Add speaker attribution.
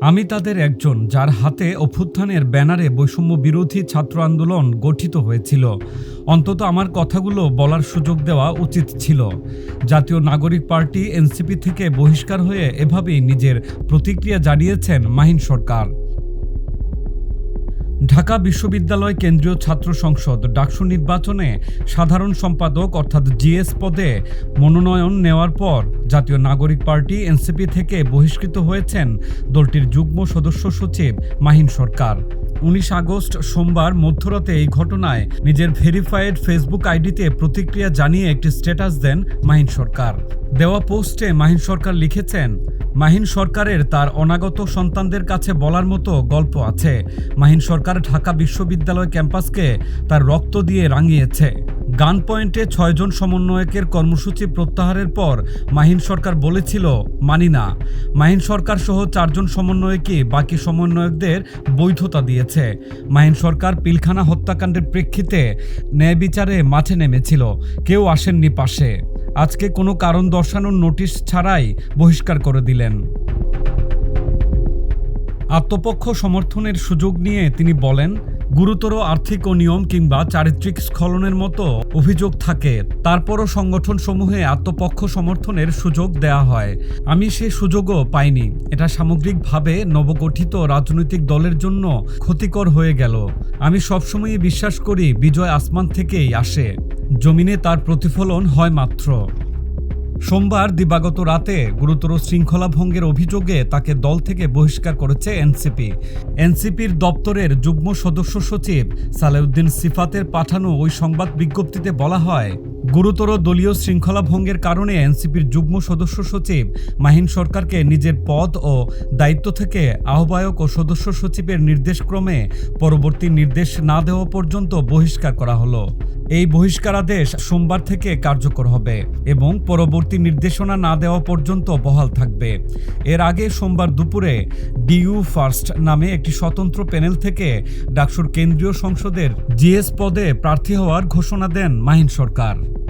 Speaker 1: আমি তাদের একজন যার হাতে অভ্যুত্থানের ব্যানারে বৈষম্য বিরোধী ছাত্র আন্দোলন গঠিত হয়েছিল। অন্তত আমার কথাগুলো বলার সুযোগ দেওয়া উচিত ছিল। জাতীয় নাগরিক পার্টি এনসিপি থেকে বহিষ্কার হয়ে এভাবেই নিজের প্রতিক্রিয়া জানিয়েছেন মাহিন সরকার। ঢাকা বিশ্ববিদ্যালয় কেন্দ্রীয় ছাত্র সংসদ ডাকসু নির্বাচনে সাধারণ সম্পাদক অর্থাৎ জিএস পদে মনোনয়ন নেওয়ার পর জাতীয় নাগরিক পার্টি এনসিপি থেকে বহিষ্কৃত হয়েছেন দলটির যুগ্ম সদস্য সচিব মাহিন সরকার। উনিশ আগস্ট সোমবার মধ্যরাতে এই ঘটনায় নিজের ভেরিফাইড ফেসবুক আইডিতে প্রতিক্রিয়া জানিয়ে একটি স্ট্যাটাস দেন মাহিন সরকার। দেওয়া পোস্টে মাহিন সরকার লিখেছেন মাহিন সরকারের তার অনাগত সন্তানদের কাছে বলার মতো গল্প আছে। মাহিন সরকার ঢাকা বিশ্ববিদ্যালয় ক্যাম্পাসকে তার রক্ত দিয়ে রাঙিয়েছে। গান পয়েন্টে ছয়জন সমন্বয়কের কর্মসূচি প্রত্যাহারের পর মাহিন সরকার বলেছিল, মানি না। মাহিন সরকার সহ চারজন সমন্বয়কই বাকি সমন্বয়কদের বৈধতা দিয়েছে। মাহিন সরকার পিলখানা হত্যাকাণ্ডের প্রেক্ষিতে ন্যায় বিচারে মাঠে নেমেছিল। কেউ আসেননি পাশে। আজকে কোনো কারণ দর্শানোর নোটিশ ছাড়াই বহিষ্কার করে দিলেন। আত্মপক্ষ সমর্থনের সুযোগ নিয়ে তিনি বলেন গুরুতর আর্থিক অনিয়ম কিংবা চারিত্রিক স্খলনের মতো অভিযোগ থাকে। তারপরও সংগঠন সমূহে আত্মপক্ষ সমর্থনের সুযোগ দেয়া হয়। আমি সে সুযোগও পাইনি। এটা সামগ্রিকভাবে নবগঠিত রাজনৈতিক দলের জন্য ক্ষতিকর হয়ে গেল। আমি সবসময়ই বিশ্বাস করি, বিজয় আসমান থেকেই আসে। জমিনে তার প্রতিফলন হয় মাত্র। সোমবার দিবাগত রাতে গুরুতর শৃঙ্খলা ভঙ্গের অভিযোগে তাকে দল থেকে বহিষ্কার করেছে এনসিপি। এনসিপির দপ্তরের যুগ্ম সদস্য সচিব সালেউদ্দিন সিফাতের পাঠানো ওই সংবাদ বিজ্ঞপ্তিতে বলা হয়, গুরুতর দলীয় শৃঙ্খলা ভঙ্গের কারণে এনসিপির যুগ্ম সদস্য সচিব মাহিন সরকারকে নিজের পদ ও দায়িত্ব থেকে আহ্বায়ক ও সদস্য সচিবের নির্দেশক্রমে পরবর্তী নির্দেশ না দেওয়া পর্যন্ত বহিষ্কার করা হলো। এই বহিষ্কারাদেশ সোমবার থেকে কার্যকর হবে এবং পরবর্তী নির্দেশনা না দেওয়া পর্যন্ত বহাল থাকবে। এর আগে সোমবার দুপুরে ডিইউ ফার্স্ট নামে একটি স্বতন্ত্র প্যানেল থেকে ডাকসুর কেন্দ্রীয় সংসদের জিএস পদে প্রার্থী হওয়ার ঘোষণা দেন মাহিন সরকার।